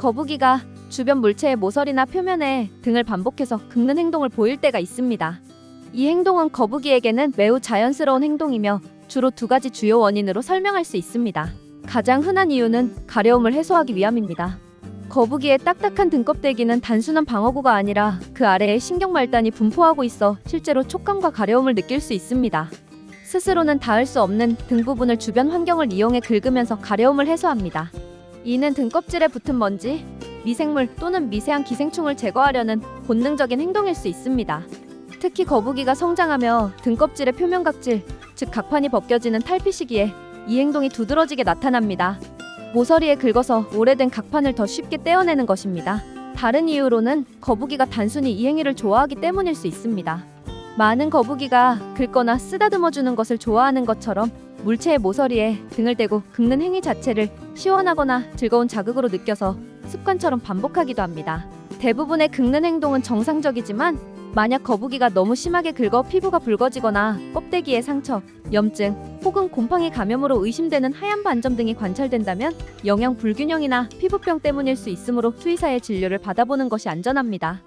거북이가 주변 물체의 모서리나 표면에 등을 반복해서 긁는 행동을 보일 때가 있습니다. 이 행동은 거북이에게는 매우 자연스러운 행동이며 주로 두 가지 주요 원인으로 설명할 수 있습니다. 가장 흔한 이유는 가려움을 해소하기 위함입니다. 거북이의 딱딱한 등껍데기는 단순한 방어구가 아니라 그 아래에 신경말단이 분포하고 있어 실제로 촉감과 가려움을 느낄 수 있습니다. 스스로는 닿을 수 없는 등 부분을 주변 환경을 이용해 긁으면서 가려움을 해소합니다. 이는 등껍질에 붙은 먼지, 미생물 또는 미세한 기생충을 제거하려는 본능적인 행동일 수 있습니다. 특히 거북이가 성장하며 등껍질의 표면 각질, 즉 각판이 벗겨지는 탈피 시기에 이 행동이 두드러지게 나타납니다. 모서리에 긁어서 오래된 각판을 더 쉽게 떼어내는 것입니다. 다른 이유로는 거북이가 단순히 이 행위를 좋아하기 때문일 수 있습니다. 많은 거북이가 긁거나 쓰다듬어 주는 것을 좋아하는 것처럼 물체의 모서리에 등을 대고 긁는 행위 자체를 시원하거나 즐거운 자극으로 느껴서 습관처럼 반복하기도 합니다. 대부분의 긁는 행동은 정상적이지만 만약 거북이가 너무 심하게 긁어 피부가 붉어지거나 껍데기에 상처, 염증 혹은 곰팡이 감염으로 의심되는 하얀 반점 등이 관찰된다면 영양 불균형이나 피부병 때문일 수 있으므로 수의사의 진료를 받아보는 것이 안전합니다.